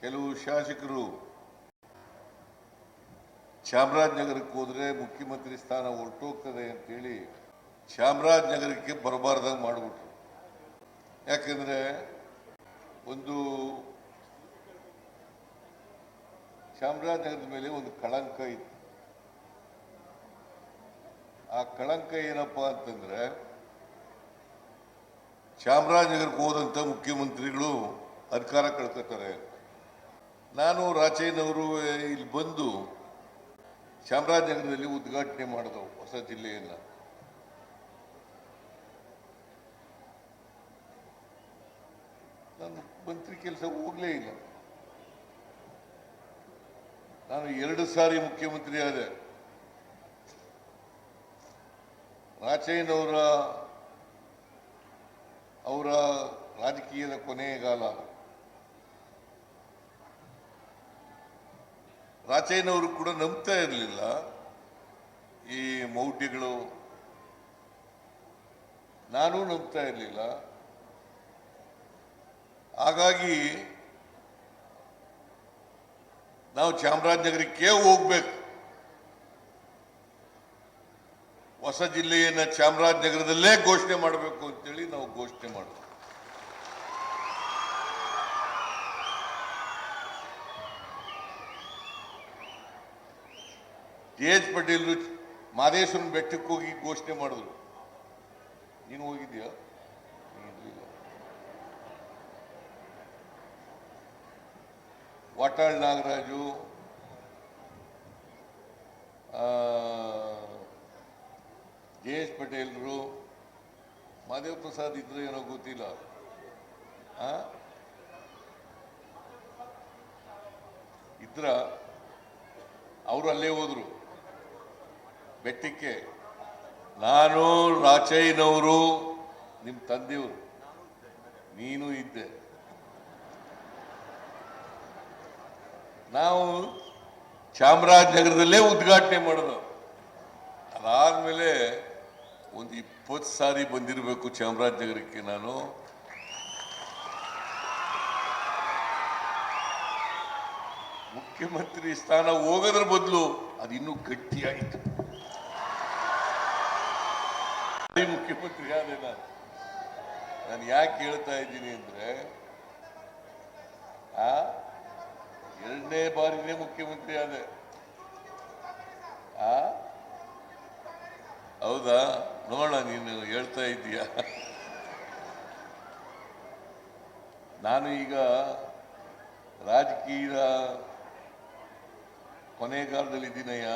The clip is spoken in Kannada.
ಕೆಲವು ಶಾಸಕರು ಚಾಮರಾಜನಗರಕ್ಕೆ ಹೋದ್ರೆ ಮುಖ್ಯಮಂತ್ರಿ ಸ್ಥಾನ ಹೊರಟೋಗ್ತದೆ ಅಂತೇಳಿ ಚಾಮರಾಜನಗರಕ್ಕೆ ಬರಬಾರ್ದಂಗೆ ಮಾಡಿಬಿಟ್ರು. ಯಾಕಂದ್ರೆ ಒಂದು ಚಾಮರಾಜನಗರದ ಮೇಲೆ ಒಂದು ಕಳಂಕ ಇತ್ತು. ಆ ಕಳಂಕ ಏನಪ್ಪಾ ಅಂತಂದ್ರೆ ಚಾಮರಾಜನಗರಕ್ಕೆ ಹೋದಂತ ಮುಖ್ಯಮಂತ್ರಿಗಳು ಅಧಿಕಾರ ಕಳ್ಕೊತಾರೆ ನಾನು ರಾಚೇನವರು ಇಲ್ಲಿ ಬಂದು ಚಾಮರಾಜನಗರದಲ್ಲಿ ಉದ್ಘಾಟನೆ ಮಾಡಿದವು ಹೊಸ ಜಿಲ್ಲೆಯನ್ನು. ನಾನು ಮಂತ್ರಿ ಕೆಲಸ ಹೋಗ್ಲೇ ಇಲ್ಲ. ನಾನು ಎರಡು ಸಾರಿ ಮುಖ್ಯಮಂತ್ರಿ ಆದೆ. ರಾಚಯ್ಯನವರ ಅವರ ರಾಜಕೀಯದ ಕೊನೆಗಾಲ ರಾಚಯ್ಯನವರು ಕೂಡ ನಂಬ್ತಾ ಇರಲಿಲ್ಲ. ಈ ಮೌಢ್ಯಗಳು ನಾನು ನಂಬ್ತಾ ಇರಲಿಲ್ಲ. ಹಾಗಾಗಿ ನಾವು ಚಾಮರಾಜನಗರಕ್ಕೆ ಹೋಗ್ಬೇಕು. ಹೊಸ ಜಿಲ್ಲೆಯನ್ನು ಚಾಮರಾಜನಗರದಲ್ಲೇ ಘೋಷಣೆ ಮಾಡಬೇಕು ಅಂತೇಳಿ ನಾವು ಘೋಷಣೆ ಮಾಡಿದ್ವಿ ಜೆ ಎಚ್ ಪಟೇಲ್ರು ಮಾದೇಶ್ವರನ ಬೆಟ್ಟಕ್ಕೆ ಹೋಗಿ ಘೋಷಣೆ ಮಾಡಿದ್ರು. ನೀನು ಹೋಗಿದ್ಯಾ ವಾಟಾಳ್ ನಾಗರಾಜು ಜೆ ಎಸ್ ಪಟೇಲ್ರು, ಮಾದೇವ್ ಪ್ರಸಾದ್ ಇದ್ರೆ ಏನೋ ಗೊತ್ತಿಲ್ಲ? ಇದ್ರ, ಅವರು ಅಲ್ಲೇ ಹೋದ್ರು. ಬೆಟ್ಟಕ್ಕೆ. ನಾನು ರಾಚಯ್ಯನವರು ನಿಮ್ಮ ತಂದೆಯವರು. ನೀನು ಇದ್ದೆ. ನಾವು ಚಾಮರಾಜನಗರದಲ್ಲೇ ಉದ್ಘಾಟನೆ ಮಾಡೋದು. ಅದಾದ್ಮೇಲೆ ಒಂದು ಇಪ್ಪತ್ತು ಸಾರಿ ಬಂದಿರಬೇಕು ಚಾಮರಾಜನಗರಕ್ಕೆ ನಾನು. ಮುಖ್ಯಮಂತ್ರಿ ಸ್ಥಾನ ಹೋಗೋದ್ರ ಬದಲು ಅದು ಇನ್ನೂ ಗಟ್ಟಿಯಾಯಿತು ಮುಖ್ಯಮಂತ್ರಿ ಆದೆ ನಾನು. ನಾನು ಯಾಕೆ ಹೇಳ್ತಾ ಇದ್ದೀನಿ ಅಂದ್ರೆ, ಆ, ಎರಡನೇ ಬಾರಿನೇ ಮುಖ್ಯಮಂತ್ರಿ ಆದೆ. ಆ, ಹೌದಾ? ನೋಡ ನೀನು ಹೇಳ್ತಾ ಇದ್ದೀಯ? ನಾನು ಈಗ ರಾಜಕೀಯದ ಕೊನೆಗಾಲದಲ್ಲಿ ಇದ್ದೀನಯ್ಯ